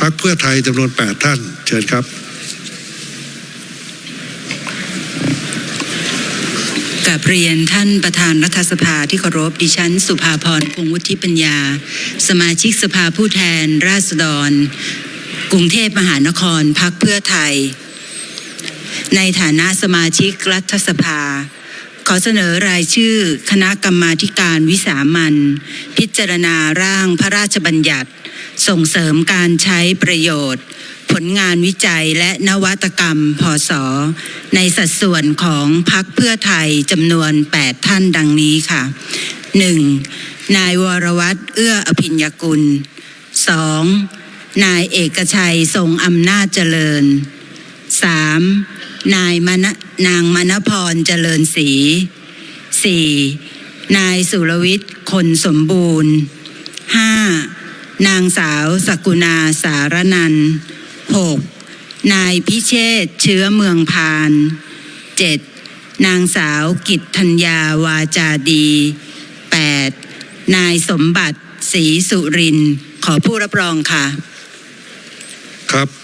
พักเพื่อไทยจำนวน 8 ท่าน เชิญครับ กับเรียนท่านประธานรัฐสภาที่เคารพดิฉัน สุภาพรคงวุฒิปัญญา สมาชิกสภาผู้แทน ราษฎร กรุงเทพมหานครพักเพื่อไทย ในฐานะสมาชิกรัฐสภาขอเสนอรายชื่อคณะกรรมาธิการวิสามันพิจารณาร่างพระราชบัญญัติ ส่งเสริมการใช้ประโยชน์ ผลงานวิจัยและนวัตกรรมพศในสัดส่วนของพักเพื่อไทยจำนวน 8 ท่านดังนี้ค่ะ 1. นายวรวัตรเอื้ออภิญญกุล 2. นายเอกชัยทรงอำนาจเจริญ 3. นายมณนางมณพรเจริญศรี 4. นายสุรวิทย์คนสมบูรณ์ 5. นางสาวสกุณาสารนัน 6. นายพิเชษเชื้อเมืองพาน 7. นางสาวกิตธัญญาวาจาดี 8. นายสมบัติศรีสุริน ขอผู้รับรองค่ะ ครับ